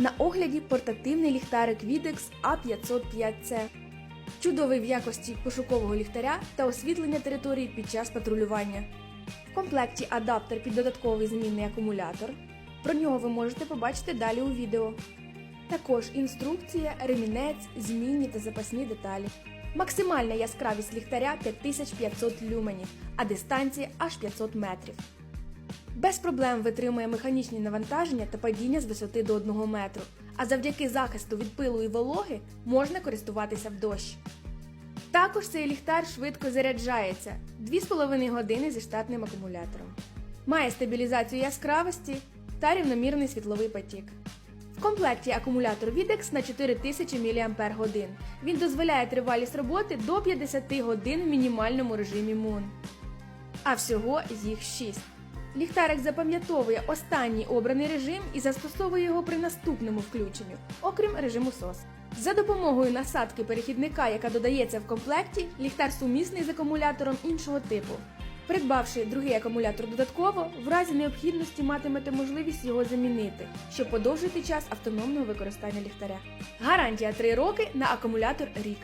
На огляді портативний ліхтарик Videx A505C. Чудовий в якості пошукового ліхтаря та освітлення території під час патрулювання. В комплекті адаптер під додатковий змінний акумулятор. Про нього ви можете побачити далі у відео. Також інструкція, ремінець, змінні та запасні деталі. Максимальна яскравість ліхтаря 5500 люменів, а дистанція аж 500 метрів. Без проблем витримує механічні навантаження та падіння з висоти до 1 метру, а завдяки захисту від пилу і вологи можна користуватися в дощ. Також цей ліхтар швидко заряджається 2,5 години зі штатним акумулятором. Має стабілізацію яскравості та рівномірний світловий потік. В комплекті акумулятор Videx на 4000 мАч. Він дозволяє тривалість роботи до 50 годин в мінімальному режимі Moon. А всього їх 6. Ліхтарик запам'ятовує останній обраний режим і застосовує його при наступному включенню, окрім режиму SOS. За допомогою насадки перехідника, яка додається в комплекті, ліхтар сумісний з акумулятором іншого типу. Придбавши другий акумулятор додатково, в разі необхідності матимете можливість його замінити, щоб подовжити час автономного використання ліхтаря. Гарантія 3 роки на акумулятор рік.